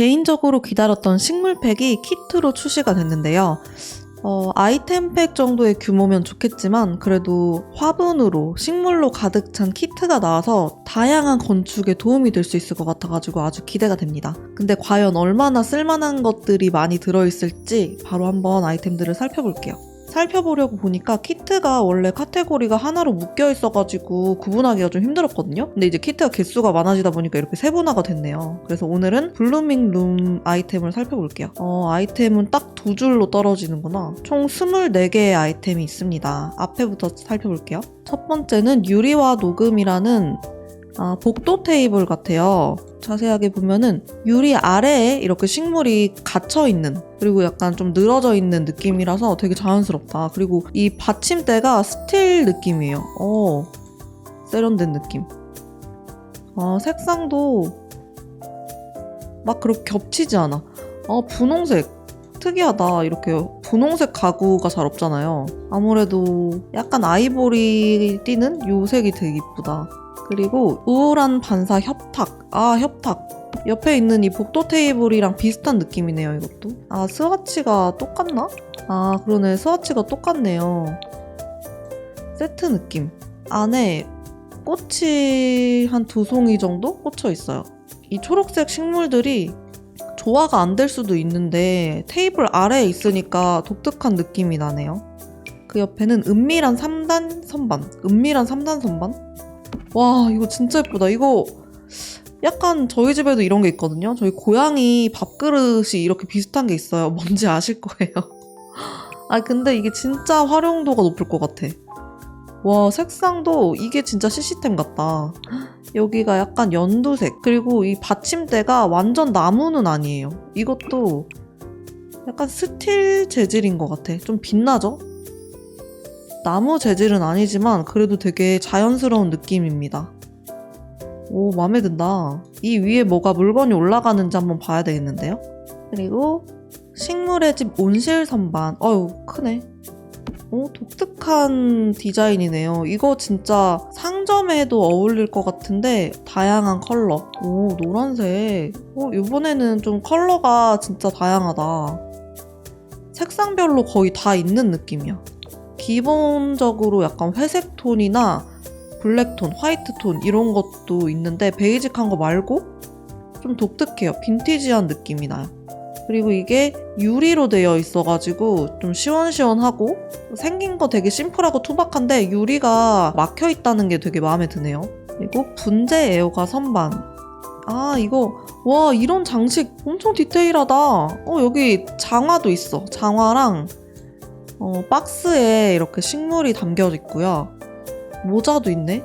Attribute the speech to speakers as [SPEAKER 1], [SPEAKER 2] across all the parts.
[SPEAKER 1] 개인적으로 기다렸던 식물팩이 키트로 출시가 됐는데요. 어, 아이템팩 정도의 규모면 좋겠지만 그래도 화분으로 식물로 가득 찬 키트가 나와서 다양한 건축에 도움이 될 수 있을 것 같아가지고 아주 기대가 됩니다. 근데 과연 얼마나 쓸만한 것들이 많이 들어있을지 바로 한번 아이템들을 살펴볼게요. 살펴보려고 보니까 키트가 원래 카테고리가 하나로 묶여 있어가지고 구분하기가 좀 힘들었거든요. 근데 이제 키트가 개수가 많아지다 보니까 이렇게 세분화가 됐네요. 그래서 오늘은 블루밍 룸 아이템을 살펴볼게요. 어, 아이템은 딱 두 줄로 떨어지는구나. 총 24개의 아이템이 있습니다. 앞에부터 살펴볼게요. 첫 번째는 유리와 녹음이라는 아, 복도 테이블 같아요. 자세하게 보면은 유리 아래에 이렇게 식물이 갇혀 있는 그리고 약간 좀 늘어져 있는 느낌이라서 되게 자연스럽다. 그리고 이 받침대가 스틸 느낌이에요. 어, 세련된 느낌. 어, 색상도 막 그렇게 겹치지 않아. 어, 분홍색. 특이하다. 이렇게 분홍색 가구가 잘 없잖아요. 아무래도 약간 아이보리 띠는 요 색이 되게 이쁘다. 그리고 우울한 반사 협탁. 아, 협탁. 옆에 있는 이 복도 테이블이랑 비슷한 느낌이네요, 이것도. 아, 스와치가 똑같나? 아, 그러네. 스와치가 똑같네요. 세트 느낌. 안에 꽃이 한 두 송이 정도 꽂혀 있어요. 이 초록색 식물들이 조화가 안 될 수도 있는데 테이블 아래에 있으니까 독특한 느낌이 나네요. 그 옆에는 은밀한 3단 선반. 은밀한 3단 선반? 와, 이거 진짜 예쁘다. 이거 약간 저희 집에도 이런 게 있거든요. 저희 고양이 밥그릇이 이렇게 비슷한 게 있어요. 뭔지 아실 거예요. 아, 근데 이게 진짜 활용도가 높을 것 같아. 와, 색상도 이게 진짜 시시템 같다. 여기가 약간 연두색. 그리고 이 받침대가 완전 나무는 아니에요. 이것도 약간 스틸 재질인 것 같아. 좀 빛나죠? 나무 재질은 아니지만 그래도 되게 자연스러운 느낌입니다. 오, 마음에 든다. 이 위에 뭐가 물건이 올라가는지 한번 봐야 되겠는데요? 그리고 식물의 집 온실 선반. 어유 크네. 오, 독특한 디자인이네요. 이거 진짜 상점에도 어울릴 것 같은데 다양한 컬러. 오, 노란색. 오, 이번에는 좀 컬러가 진짜 다양하다. 색상별로 거의 다 있는 느낌이야. 기본적으로 약간 회색 톤이나 블랙 톤, 화이트 톤 이런 것도 있는데 베이직한 거 말고 좀 독특해요. 빈티지한 느낌이 나요. 그리고 이게 유리로 되어 있어가지고 좀 시원시원하고 생긴 거 되게 심플하고 투박한데 유리가 막혀 있다는 게 되게 마음에 드네요. 그리고 분재 애호가 선반. 아 이거 와 이런 장식 엄청 디테일하다. 어 여기 장화도 있어. 장화랑 어, 박스에 이렇게 식물이 담겨 있고요. 모자도 있네.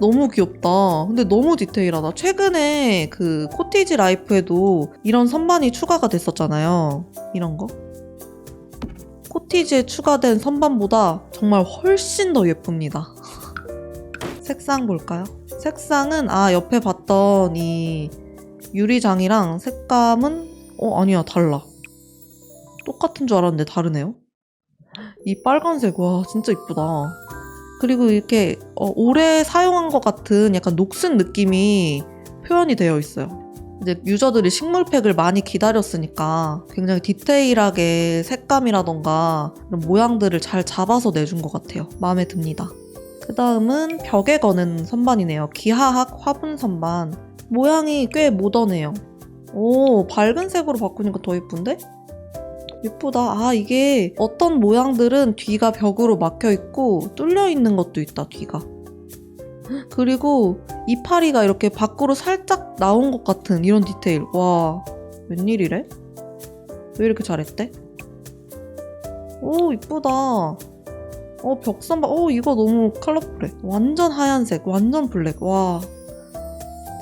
[SPEAKER 1] 너무 귀엽다. 근데 너무 디테일하다. 최근에 그 코티지 라이프에도 이런 선반이 추가가 됐었잖아요. 이런 거. 코티지에 추가된 선반보다 정말 훨씬 더 예쁩니다. 색상 볼까요? 색상은 아 옆에 봤던 이 유리장이랑 색감은 어 아니야 달라. 똑같은 줄 알았는데 다르네요. 이 빨간색 와 진짜 이쁘다. 그리고 이렇게 어, 오래 사용한 것 같은 약간 녹슨 느낌이 표현이 되어 있어요. 이제 유저들이 식물팩을 많이 기다렸으니까 굉장히 디테일하게 색감이라던가 이런 모양들을 잘 잡아서 내준 것 같아요. 마음에 듭니다. 그 다음은 벽에 거는 선반이네요. 기하학 화분 선반. 모양이 꽤 모던해요. 오, 밝은 색으로 바꾸니까 더 예쁜데? 예쁘다. 아, 이게 어떤 모양들은 뒤가 벽으로 막혀 있고 뚫려 있는 것도 있다, 뒤가. 그리고 이파리가 이렇게 밖으로 살짝 나온 것 같은 이런 디테일. 와, 웬일이래? 왜 이렇게 잘했대? 오, 이쁘다. 어, 벽선바. 오, 이거 너무 컬러풀해. 완전 하얀색, 완전 블랙. 와.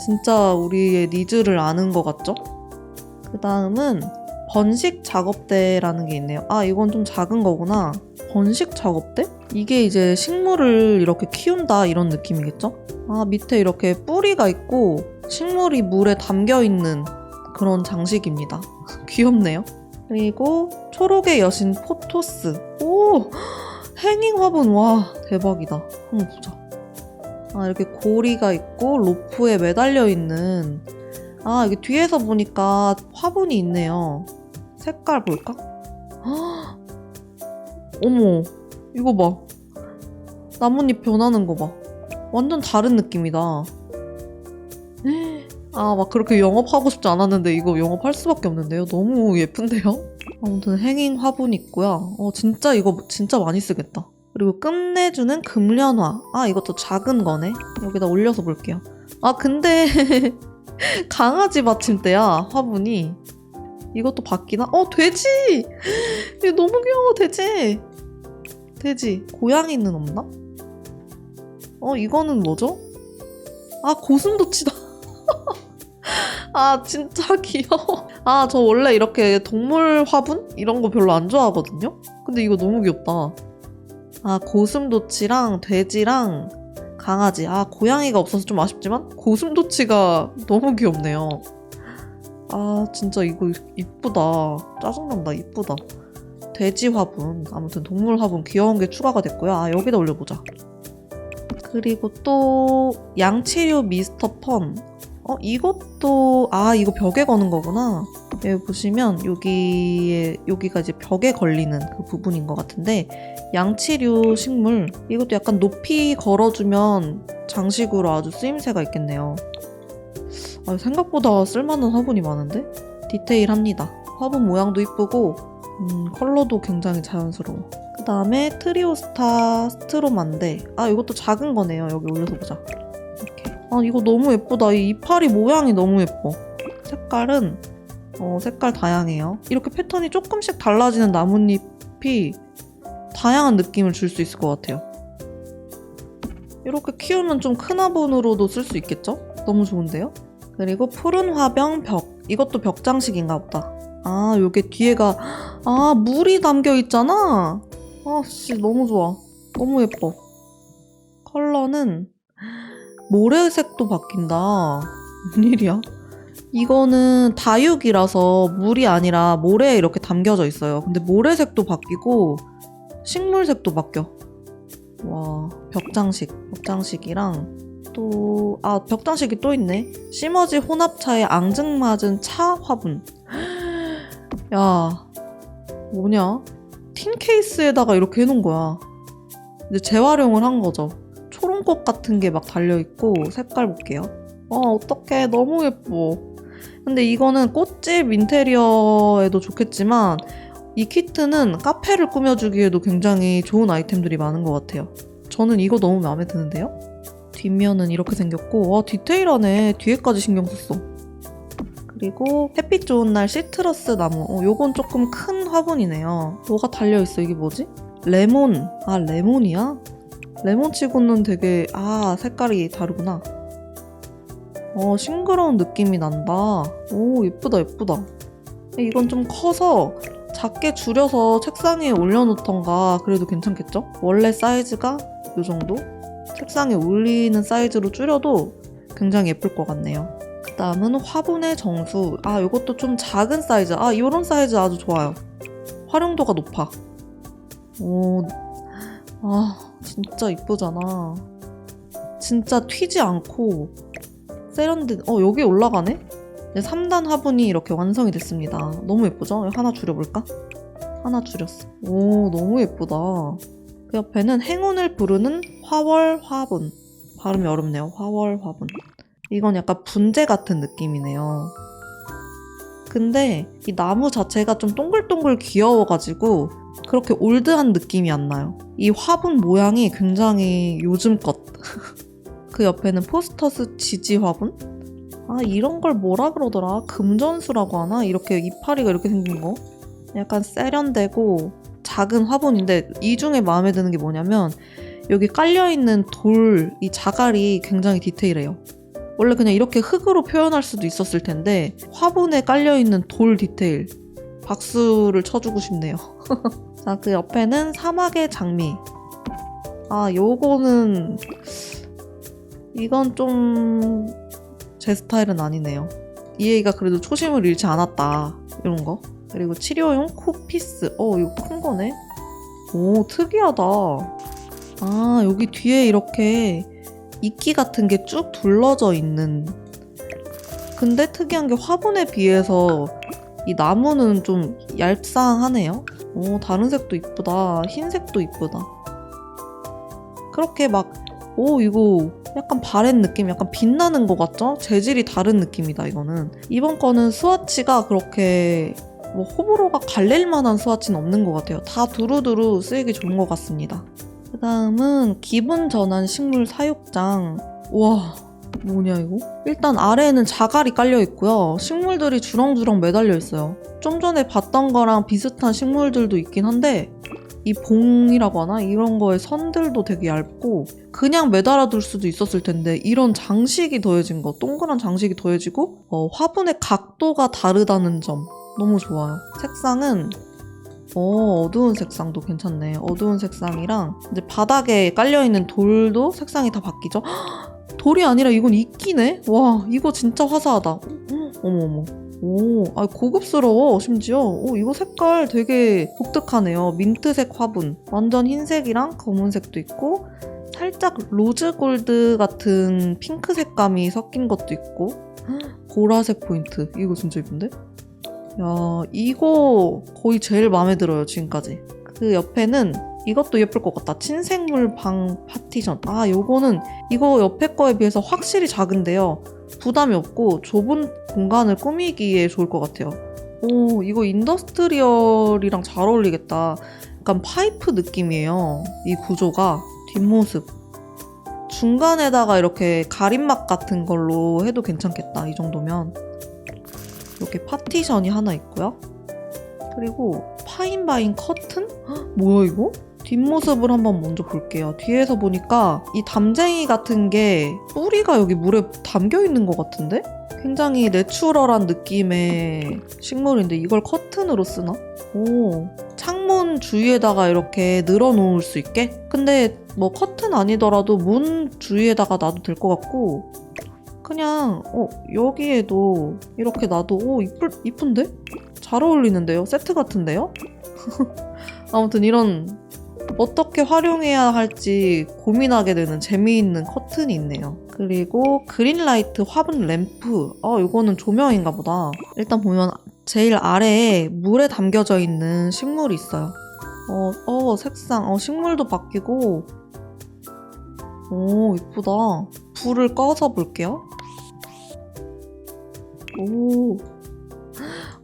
[SPEAKER 1] 진짜 우리의 니즈를 아는 것 같죠? 그 다음은 번식 작업대라는 게 있네요. 아, 이건 좀 작은 거구나. 번식 작업대? 이게 이제 식물을 이렇게 키운다 이런 느낌이겠죠? 아, 밑에 이렇게 뿌리가 있고 식물이 물에 담겨 있는 그런 장식입니다. 귀엽네요. 그리고 초록의 여신 포토스. 오! 행잉 화분. 와, 대박이다. 한번 보자. 아, 이렇게 고리가 있고 로프에 매달려 있는 아, 여기 뒤에서 보니까 화분이 있네요. 색깔 볼까? 헉! 어머, 이거 봐. 나뭇잎 변하는 거 봐. 완전 다른 느낌이다. 아, 막 그렇게 영업하고 싶지 않았는데 이거 영업할 수밖에 없는데요. 너무 예쁜데요? 아무튼 행잉 화분 있고요. 어, 진짜 이거 진짜 많이 쓰겠다. 그리고 끝내주는 금련화. 아, 이것도 작은 거네. 여기다 올려서 볼게요. 아, 근데 강아지 받침대야, 화분이. 이것도 바뀌나? 어, 돼지! 이거 너무 귀여워, 돼지! 돼지. 고양이는 없나? 어, 이거는 뭐죠? 아, 고슴도치다. 아, 진짜 귀여워. 아, 저 원래 이렇게 동물 화분? 이런 거 별로 안 좋아하거든요? 근데 이거 너무 귀엽다. 아, 고슴도치랑 돼지랑 강아지. 아, 고양이가 없어서 좀 아쉽지만 고슴도치가 너무 귀엽네요. 아, 진짜 이거 이쁘다. 짜증난다. 이쁘다. 돼지 화분. 아무튼 동물 화분 귀여운 게 추가가 됐고요. 아, 여기다 올려보자. 그리고 또 양치류 미스터 펀. 어, 이것도 아, 이거 벽에 거는 거구나. 여기 보시면 여기에 여기가 이제 벽에 걸리는 그 부분인 것 같은데 양치류 식물 이것도 약간 높이 걸어주면 장식으로 아주 쓰임새가 있겠네요. 아, 생각보다 쓸만한 화분이 많은데 디테일합니다. 화분 모양도 이쁘고 음, 컬러도 굉장히 자연스러워. 그 다음에 트리오스타 스트로만데 아 이것도 작은 거네요. 여기 올려서 보자. 이렇게. 아 이거 너무 예쁘다. 이 이파리 모양이 너무 예뻐. 색깔은 어, 색깔 다양해요. 이렇게 패턴이 조금씩 달라지는 나뭇잎이 다양한 느낌을 줄 수 있을 것 같아요. 이렇게 키우면 좀 큰 화분으로도 쓸 수 있겠죠? 너무 좋은데요? 그리고 푸른 화병 벽. 이것도 벽 장식인가 보다. 아, 요게 뒤에가, 아, 물이 담겨 있잖아. 아, 씨, 너무 좋아. 너무 예뻐. 컬러는 모래색도 바뀐다. 웬일이야? 이거는 다육이라서 물이 아니라 모래에 이렇게 담겨져 있어요. 근데 모래색도 바뀌고 식물색도 바뀌어. 와, 벽장식, 벽장식이랑 또, 아, 벽장식이 또 있네. 시머지 혼합차에 앙증맞은 차 화분. 야, 뭐냐? 틴 케이스에다가 이렇게 해놓은 거야. 이제 재활용을 한 거죠. 초롱꽃 같은 게 막 달려있고, 색깔 볼게요. 와, 어떡해. 너무 예뻐. 근데 이거는 꽃집 인테리어에도 좋겠지만, 이 키트는 카페를 꾸며주기에도 굉장히 좋은 아이템들이 많은 것 같아요. 저는 이거 너무 마음에 드는데요? 뒷면은 이렇게 생겼고, 와, 디테일하네. 뒤에까지 신경 썼어. 그리고 햇빛 좋은 날 시트러스 나무. 어, 요건 조금 큰 화분이네요. 뭐가 달려있어? 이게 뭐지? 레몬. 아, 레몬이야? 레몬치고는 되게, 아, 색깔이 다르구나. 어, 싱그러운 느낌이 난다. 오, 예쁘다, 예쁘다. 이건 좀 커서 작게 줄여서 책상에 올려놓던가 그래도 괜찮겠죠? 원래 사이즈가 이 정도? 책상에 올리는 사이즈로 줄여도 굉장히 예쁠 것 같네요. 그 다음은 화분의 정수. 아, 이것도 좀 작은 사이즈. 아, 이런 사이즈 아주 좋아요. 활용도가 높아. 오, 아, 진짜 이쁘잖아. 진짜 튀지 않고 세련된, 어, 여기 올라가네? 3단 화분이 이렇게 완성이 됐습니다. 너무 예쁘죠? 하나 줄여볼까? 하나 줄였어. 오, 너무 예쁘다. 그 옆에는 행운을 부르는 화월 화분. 발음이 어렵네요. 화월 화분. 이건 약간 분재 같은 느낌이네요. 근데 이 나무 자체가 좀 동글동글 귀여워가지고 그렇게 올드한 느낌이 안 나요. 이 화분 모양이 굉장히 요즘 것. 그 옆에는 포스터스 지지 화분? 아 이런 걸 뭐라 그러더라? 금전수라고 하나? 이렇게 이파리가 이렇게 생긴 거? 약간 세련되고 작은 화분인데 이 중에 마음에 드는 게 뭐냐면 여기 깔려있는 돌, 이 자갈이 굉장히 디테일해요. 원래 그냥 이렇게 흙으로 표현할 수도 있었을 텐데 화분에 깔려있는 돌 디테일 박수를 쳐주고 싶네요. 자, 그 옆에는 사막의 장미. 아, 요거는 이건 좀 제 스타일은 아니네요. 이 애가 그래도 초심을 잃지 않았다. 이런 거. 그리고 치료용 코피스. 어, 이거 큰 거네. 오, 특이하다. 아, 여기 뒤에 이렇게 이끼 같은 게 쭉 둘러져 있는 근데 특이한 게 화분에 비해서 이 나무는 좀 얄쌍하네요. 오, 다른 색도 이쁘다. 흰색도 이쁘다. 그렇게 막, 오, 이거 약간 바렛 느낌, 약간 빛나는 것 같죠? 재질이 다른 느낌이다, 이거는. 이번 거는 스와치가 그렇게 뭐 호불호가 갈릴 만한 스와치는 없는 것 같아요. 다 두루두루 쓰이기 좋은 것 같습니다. 그 다음은 기분 전환 식물 사육장. 와, 뭐냐 이거? 일단 아래에는 자갈이 깔려 있고요. 식물들이 주렁주렁 매달려 있어요. 좀 전에 봤던 거랑 비슷한 식물들도 있긴 한데 이 봉이라고 하나? 이런 거의 선들도 되게 얇고 그냥 매달아 둘 수도 있었을 텐데 이런 장식이 더해진 거 동그란 장식이 더해지고 어, 화분의 각도가 다르다는 점 너무 좋아요. 색상은 어, 어두운 색상도 괜찮네. 어두운 색상이랑 이제 바닥에 깔려 있는 돌도 색상이 다 바뀌죠. 헉, 돌이 아니라 이건 이끼네. 와, 이거 진짜 화사하다. 어머 어머. 오, 아 고급스러워 심지어. 오, 이거 색깔 되게 독특하네요. 민트색 화분. 완전 흰색이랑 검은색도 있고 살짝 로즈 골드 같은 핑크 색감이 섞인 것도 있고 헉, 보라색 포인트. 이거 진짜 예쁜데? 야, 이거 거의 제일 마음에 들어요, 지금까지. 그 옆에는 이것도 예쁠 것 같다. 친생물 방 파티션. 아, 요거는 이거 옆에 거에 비해서 확실히 작은데요. 부담이 없고 좁은 공간을 꾸미기에 좋을 것 같아요. 오, 이거 인더스트리얼이랑 잘 어울리겠다. 약간 파이프 느낌이에요. 이 구조가. 뒷모습. 중간에다가 이렇게 가림막 같은 걸로 해도 괜찮겠다. 이 정도면. 이렇게 파티션이 하나 있고요. 그리고 파인바인 커튼? 헉, 뭐야 이거? 뒷모습을 한번 먼저 볼게요. 뒤에서 보니까 이 담쟁이 같은 게 뿌리가 여기 물에 담겨 있는 것 같은데? 굉장히 내추럴한 느낌의 식물인데 이걸 커튼으로 쓰나? 오, 창문 주위에다가 이렇게 늘어놓을 수 있게? 근데 뭐 커튼 아니더라도 문 주위에다가 놔도 될 것 같고 그냥 어 여기에도 이렇게 놔도 오 이쁠 이쁜데 잘 어울리는데요 세트 같은데요 아무튼 이런 어떻게 활용해야 할지 고민하게 되는 재미있는 커튼이 있네요. 그리고 그린라이트 화분 램프. 어 이거는 조명인가 보다. 일단 보면 제일 아래에 물에 담겨져 있는 식물이 있어요. 어, 어 색상. 어 식물도 바뀌고. 오 이쁘다. 불을 꺼서 볼게요. 오.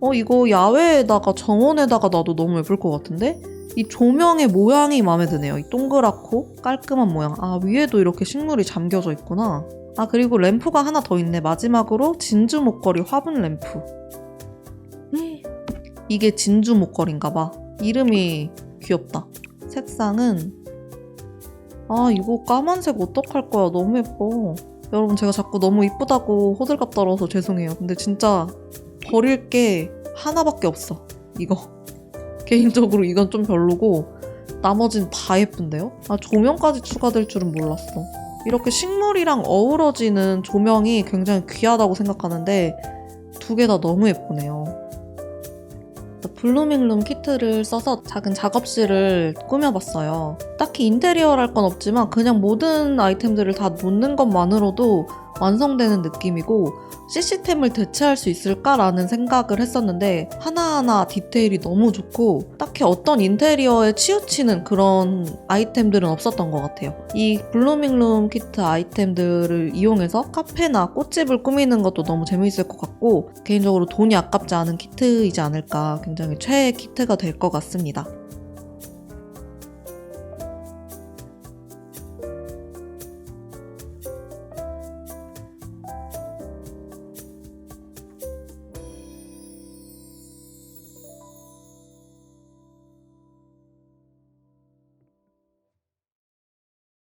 [SPEAKER 1] 어, 이거 야외에다가 정원에다가 놔도 너무 예쁠 것 같은데? 이 조명의 모양이 마음에 드네요. 이 동그랗고 깔끔한 모양. 아, 위에도 이렇게 식물이 잠겨져 있구나. 아, 그리고 램프가 하나 더 있네. 마지막으로 진주 목걸이 화분 램프. 이게 진주 목걸인가 봐. 이름이 귀엽다. 색상은 아, 이거 까만색 어떡할 거야. 너무 예뻐. 여러분 제가 자꾸 너무 이쁘다고 호들갑 떨어서 죄송해요. 근데 진짜 버릴 게 하나밖에 없어. 이거. 개인적으로 이건 좀 별로고 나머진 다 예쁜데요? 아 조명까지 추가될 줄은 몰랐어. 이렇게 식물이랑 어우러지는 조명이 굉장히 귀하다고 생각하는데 두 개 다 너무 예쁘네요. 블루밍룸 키트를 써서 작은 작업실을 꾸며봤어요. 딱히 인테리어랄 건 없지만 그냥 모든 아이템들을 다 놓는 것만으로도 완성되는 느낌이고 시스템을 대체할 수 있을까라는 생각을 했었는데 하나하나 디테일이 너무 좋고 딱히 어떤 인테리어에 치우치는 그런 아이템들은 없었던 것 같아요. 이 블루밍룸 키트 아이템들을 이용해서 카페나 꽃집을 꾸미는 것도 너무 재미있을 것 같고 개인적으로 돈이 아깝지 않은 키트이지 않을까 굉장히 최애 키트가 될 것 같습니다.